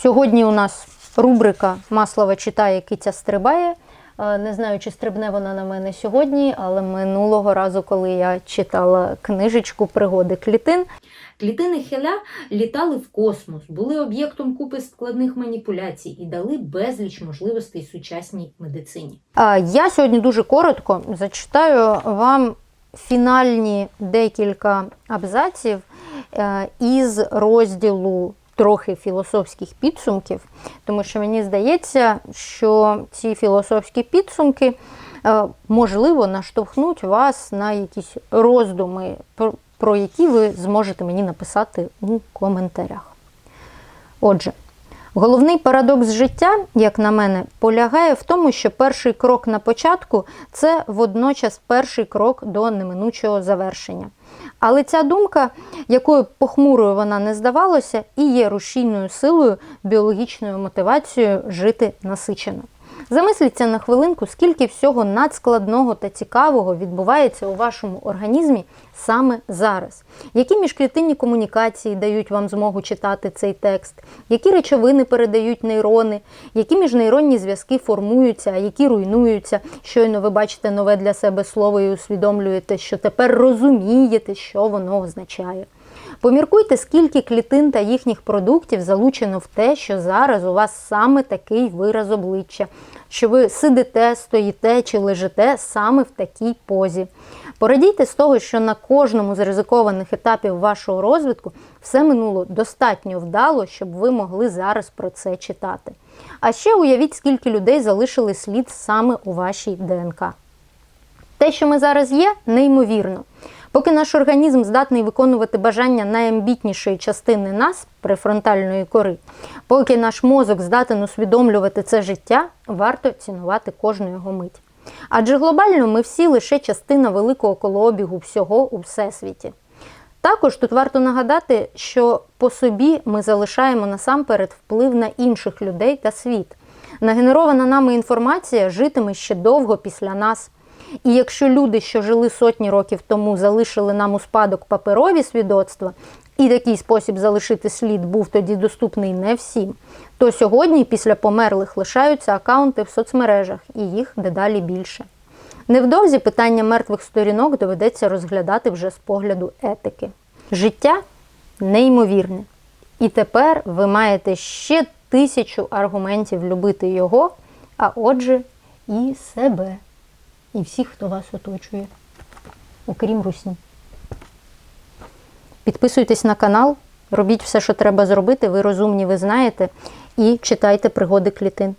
Сьогодні у нас рубрика Маслова читає, киця стрибає. Е, Не знаю, чи стрибне вона на мене сьогодні, але минулого разу, коли я читала книжечку пригоди клітин, Клітини Хеля літали в космос, були об'єктом купи складних маніпуляцій і дали безліч можливостей сучасній медицині. Я сьогодні дуже коротко зачитаю вам фінальні декілька абзаців е, із розділу трохи філософських підсумків, тому що мені здається, що ці філософські підсумки е, можливо наштовхнуть вас на якісь роздуми, про- про які ви зможете мені написати у коментарях. Отже, Головний парадокс життя, як на мене, полягає в тому, що перший крок на початку це водночас перший крок до неминучого завершення. Але ця думка, якою похмурою вона не здавалася, і є рушійною силою, біологічною мотивацією жити насичено. Замисліться на хвилинку, скільки всього надскладного та цікавого відбувається у вашому організмі саме зараз. Які міжклітинні комунікації дають вам змогу читати цей текст, які речовини передають нейрони, які міжнейронні зв'язки формуються, а які руйнуються. Щойно ви бачите нове для себе слово і усвідомлюєте, що тепер розумієте, що воно означає. Поміркуйте, скільки клітин та їхніх продуктів залучено в те, що зараз у вас саме такий вираз обличчя, що ви сидите, стоїте чи лежите саме в такій позі. Порадійте з того, що на кожному з ризикованих етапів вашого розвитку все минуло достатньо вдало, щоб ви могли зараз про це читати. А ще уявіть, скільки людей залишили слід саме у вашій ДНК. Те, що ми зараз є, неймовірно. Поки наш організм здатний виконувати бажання найамбітнішої частини нас, префронтальної кори, поки наш мозок здатен усвідомлювати це життя, варто цінувати кожну його мить. Адже глобально ми всі лише частина великого колообігу всього у всесвіті. Також тут варто нагадати, що по собі ми залишаємо насамперед вплив на інших людей та світ. Нагенерована нами інформація житиме ще довго після нас. І якщо люди, що жили сотні років тому, залишили нам у спадок паперові свідоцтва, і такий спосіб залишити слід був тоді доступний не всім, то сьогодні після померлих лишаються акаунти в соцмережах, і їх дедалі більше. Невдовзі питання мертвих сторінок доведеться розглядати вже з погляду етики. Життя неймовірне. І тепер ви маєте ще тисячу аргументів любити його, а отже, і себе, і всіх, хто вас оточує, окрім русні. Підписуйтесь на канал, робіть все, що треба зробити. Ви розумні, ви знаєте, і читайте пригоди клітин.